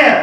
இல்லையா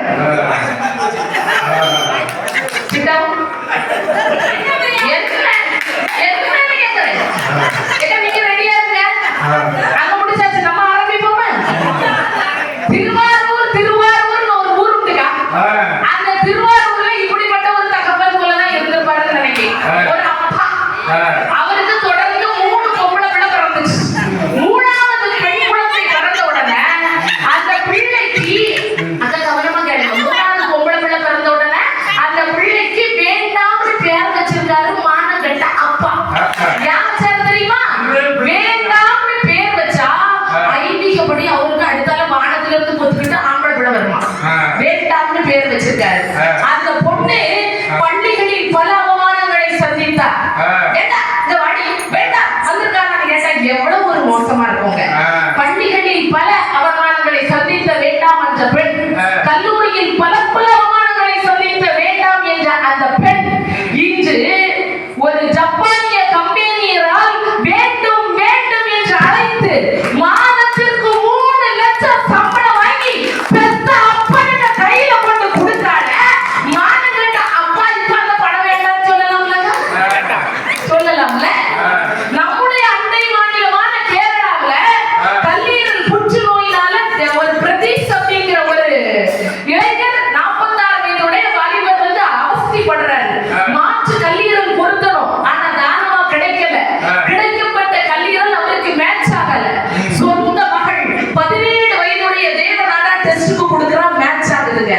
யார் வச்சாரு தெரியுமா? வேண்டாம்னு பேர் வச்சா ஐதீகப்படி அவருக்கு அடுத்தால வானத்துல இருந்து ஆம்பளை விட வருமா? வேண்டாம்னு பேர் வச்சிருக்காரு. அந்த பொண்ணு பள்ளிகளில் பல நம்முடைய அண்டை மாநிலமான ஒரு இளைஞர் நாற்பத்தாறு வயதுடைய வாலிபர் வந்து அவஸ்திப்படுறாரு. மாற்று கல்லீரல் பொருத்தணும். ஆனா கிடைக்கல. கிடைக்கப்பட்ட கல்லீரல் அவருக்கு மேட்ச் ஆகல. சொந்த மகள் பதினேழு வயதுடைய தேவநாடா டெஸ்டுக்கு கொடுக்குறா மேட்ச் ஆகுதுங்க.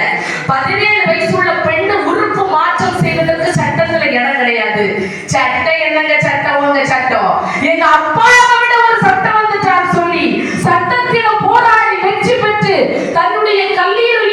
பதினேழு வயசுள்ள பெண்ணு உறுப்பு மாற்றம் செய்வதற்கு சட்டத்துல இடம் கிடையாது. சட்டை என்னங்க சட்டை? சட்டம் எங்க அப்பா விட ஒரு சட்டம் வந்துச்சான்னு சொல்லி சட்டத்தில போராடி வெற்றி பெற்று தன்னுடைய கல்லீரல்